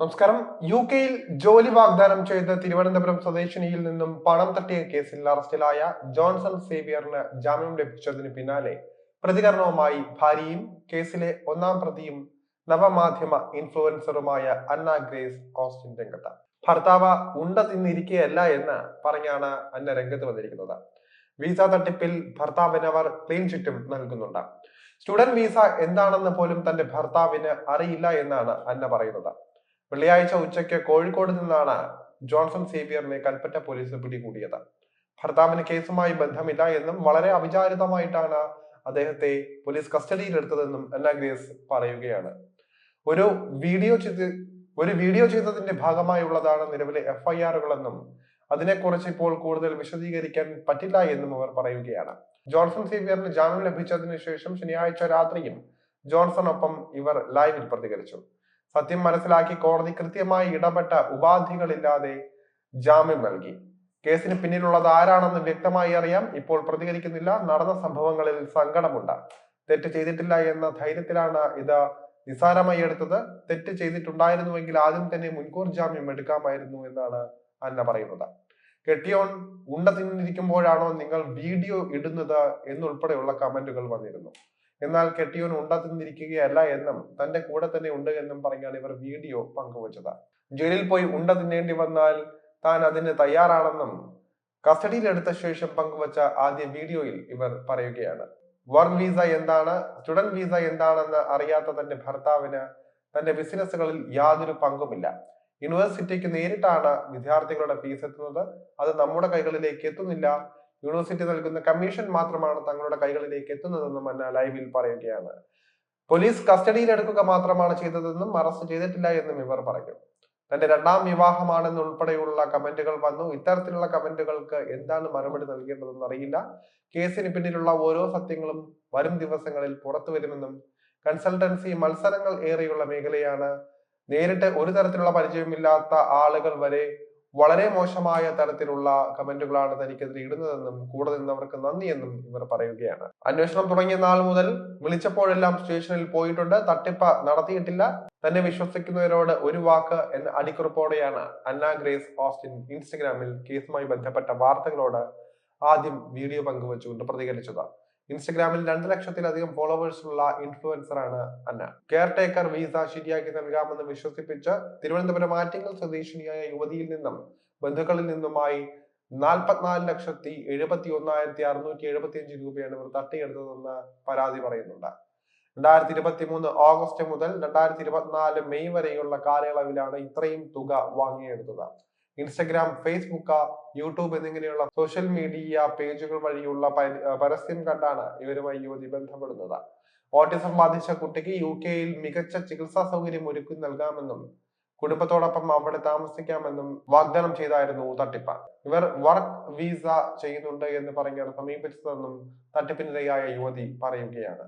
നമസ്കാരം. യു കെയിൽ ജോലി വാഗ്ദാനം ചെയ്ത് തിരുവനന്തപുരം സ്വദേശിനിയിൽ നിന്നും പണം തട്ടിയ കേസിൽ അറസ്റ്റിലായ ജോൺസൺ സേവിയറിന് ജാമ്യം ലഭിച്ചതിന് പിന്നാലെ പ്രതികരണവുമായി ഭാര്യയും കേസിലെ ഒന്നാം പ്രതിയും നവമാധ്യമ ഇൻഫ്ലുവൻസറുമായ അന്ന ഗ്രേസ് ഓസ്റ്റിൻ രംഗത്ത്. ഭർത്താവ് ഉണ്ട തിന്നിരിക്കുകയല്ല എന്ന് പറഞ്ഞാണ് അന്ന രംഗത്ത് വന്നിരിക്കുന്നത്. വിസ തട്ടിപ്പിൽ ഭർത്താവിന് അവർ ക്ലീൻ ചിറ്റും നൽകുന്നുണ്ട്. സ്റ്റുഡന്റ് വിസ എന്താണെന്ന് പോലും തന്റെ ഭർത്താവിന് അറിയില്ല എന്നാണ് അന്ന പറയുന്നത്. വെള്ളിയാഴ്ച ഉച്ചയ്ക്ക് കോഴിക്കോട് നിന്നാണ് ജോൺസൺ സേവിയറിനെ കൽപ്പറ്റ പോലീസ് പിടികൂടിയത്. ഭർത്താവിന് കേസുമായി ബന്ധമില്ല എന്നും വളരെ അവിചാരിതമായിട്ടാണ് അദ്ദേഹത്തെ പോലീസ് കസ്റ്റഡിയിലെടുത്തതെന്നും അന്ന ഗ്രേസ് പറയുകയാണ്. ഒരു വീഡിയോ ചെയ്ത് ഒരു വീഡിയോ ചെയ്തതിന്റെ ഭാഗമായുള്ളതാണ് നിലവിലെ എഫ്ഐആറുകളെന്നും അതിനെക്കുറിച്ച് ഇപ്പോൾ കൂടുതൽ വിശദീകരിക്കാൻ പറ്റില്ല എന്നും അവർ പറയുകയാണ്. ജോൺസൺ സേവിയറിന് ജാമ്യം ലഭിച്ചതിന് ശേഷം ശനിയാഴ്ച രാത്രിയും ജോൺസണൊപ്പം ഇവർ ലൈവിൽ പ്രതികരിച്ചു. സത്യം മനസ്സിലാക്കി കോടതി കൃത്യമായി ഇടപെട്ട ഉപാധികളില്ലാതെ ജാമ്യം നൽകി. കേസിന് പിന്നിലുള്ളത് ആരാണെന്ന് വ്യക്തമായി അറിയാം. ഇപ്പോൾ പ്രതികരിക്കുന്നില്ല. നടന്ന സംഭവങ്ങളിൽ സങ്കടമുണ്ട്. തെറ്റ് ചെയ്തിട്ടില്ല എന്ന ധൈര്യത്തിലാണ് ഇത് നിസാരമായി എടുത്തത്. തെറ്റ് ചെയ്തിട്ടുണ്ടായിരുന്നുവെങ്കിൽ ആദ്യം തന്നെ മുൻകൂർ ജാമ്യം എടുക്കാമായിരുന്നു എന്നാണ് അന്ന പറയുന്നത്. കെട്ടിയോൺ ഉണ്ട തിന്നിരിക്കുമ്പോഴാണോ നിങ്ങൾ വീഡിയോ ഇടുന്നത് എന്നുൾപ്പെടെയുള്ള കമന്റുകൾ വന്നിരുന്നു. എന്നാൽ കെട്ടിയോൻ ഉണ്ടതിന്നിരിക്കുകയല്ല എന്നും തന്റെ കൂടെ തന്നെ ഉണ്ട് എന്നും പറഞ്ഞാണ് ഇവർ വീഡിയോ പങ്കുവച്ചത്. ജയിലിൽ പോയി ഉണ്ട തിന്നേണ്ടി വന്നാൽ താൻ അതിന് തയ്യാറാണെന്നും കസ്റ്റഡിയിലെടുത്ത ശേഷം പങ്കുവച്ച ആദ്യ വീഡിയോയിൽ ഇവർ പറയുകയാണ്. വർക്ക് വീസ എന്താണ്? സ്റ്റുഡന്റ് വീസ എന്താണെന്ന് അറിയാത്ത തന്റെ ഭർത്താവിന് തന്റെ ബിസിനസ്സുകളിൽ യാതൊരു പങ്കുമില്ല. യൂണിവേഴ്സിറ്റിക്ക് നേരിട്ടാണ് വിദ്യാർത്ഥികളുടെ ഫീസ് എത്തുന്നത്. അത് നമ്മുടെ കൈകളിലേക്ക് എത്തുന്നില്ല. യൂണിവേഴ്സിറ്റി നൽകുന്ന കമ്മീഷൻ മാത്രമാണ് തങ്ങളുടെ കൈകളിലേക്ക് എത്തുന്നതെന്നും അന്ന ലൈവിൽ പറയുകയാണ്. പോലീസ് കസ്റ്റഡിയിൽ എടുക്കുക മാത്രമാണ് ചെയ്തതെന്നും അറസ്റ്റ് ചെയ്തിട്ടില്ല എന്നും ഇവർ പറഞ്ഞു. തന്റെ രണ്ടാം വിവാഹമാണെന്ന് ഉൾപ്പെടെയുള്ള കമന്റുകൾ വന്നു. ഇത്തരത്തിലുള്ള കമന്റുകൾക്ക് എന്താണ് മറുപടി നൽകേണ്ടതെന്ന് അറിയില്ല. കേസിന് പിന്നിലുള്ള ഓരോ സത്യങ്ങളും വരും ദിവസങ്ങളിൽ പുറത്തു വരുമെന്നും കൺസൾട്ടൻസി മത്സരങ്ങൾ ഏറെയുള്ള മേഖലയാണ്. നേരിട്ട് ഒരു തരത്തിലുള്ള പരിചയമില്ലാത്ത ആളുകൾ വരെ വളരെ മോശമായ തരത്തിലുള്ള കമന്റുകളാണ് തനിക്കെതിരെ ഇടുന്നതെന്നും കൂടെ നിന്നവർക്ക് നന്ദിയെന്നും ഇവർ പറയുകയാണ്. അന്വേഷണം തുടങ്ങിയ നാൾ മുതൽ വിളിച്ചപ്പോഴെല്ലാം സ്റ്റേഷനിൽ പോയിട്ടുണ്ട്. തട്ടിപ്പ് നടത്തിയിട്ടില്ല. തന്നെ വിശ്വസിക്കുന്നവരോട് ഒരു വാക്ക് എന്ന അടിക്കുറിപ്പോടെയാണ് അന്ന ഗ്രേസ് ഓസ്റ്റിൻ ഇൻസ്റ്റഗ്രാമിൽ കേസുമായി ബന്ധപ്പെട്ട വാർത്തകളോട് ആദ്യം വീഡിയോ പങ്കുവച്ചുകൊണ്ട് പ്രതികരിച്ചത്. ഇൻസ്റ്റഗ്രാമിൽ രണ്ട് ലക്ഷത്തിലധികം ഫോളോവേഴ്സ് ഉള്ള ഇൻഫ്ലുവൻസർ ആണ് അന്ന. കെയർ ടേക്കർ വീസ ശരിയാക്കി നൽകാമെന്ന് വിശ്വസിപ്പിച്ച് തിരുവനന്തപുരം ആറ്റിങ്ങൽ സ്വദേശിനിയായ യുവതിയിൽ നിന്നും ബന്ധുക്കളിൽ നിന്നുമായി നാൽപ്പത്തിനാല് ലക്ഷത്തി എഴുപത്തി ഒന്നായിരത്തി അറുന്നൂറ്റി എഴുപത്തി അഞ്ച് രൂപയാണ് ഇവർ തട്ടിയെടുത്തതെന്ന് പരാതി പറയുന്നുണ്ട്. രണ്ടായിരത്തി ഇരുപത്തി മൂന്ന് ഓഗസ്റ്റ് മുതൽ രണ്ടായിരത്തി ഇരുപത്തിനാല് മെയ് വരെയുള്ള കാലയളവിലാണ് ഇത്രയും തുക വാങ്ങിയെടുത്തത്. ഇൻസ്റ്റഗ്രാം ഫേസ്ബുക്ക് യൂട്യൂബ് എന്നിങ്ങനെയുള്ള സോഷ്യൽ മീഡിയ പേജുകൾ വഴിയുള്ള പരസ്യം കണ്ടാണ് ഇവരുമായി യുവതി ബന്ധപ്പെടുന്നത്. ഓട്ടിസം ബാധിച്ച കുട്ടിക്ക് യു കെയിൽ മികച്ച ചികിത്സാ സൗകര്യം ഒരുക്കി നൽകാമെന്നും കുടുംബത്തോടൊപ്പം അവിടെ താമസിക്കാമെന്നും വാഗ്ദാനം ചെയ്തായിരുന്നു തട്ടിപ്പ്. ഇവർ വർക്ക് വീസ ചെയ്യുന്നുണ്ട് എന്ന് പറഞ്ഞാണ് സമീപിച്ചതെന്നും തട്ടിപ്പിനിരയായ യുവതി പറയുകയാണ്.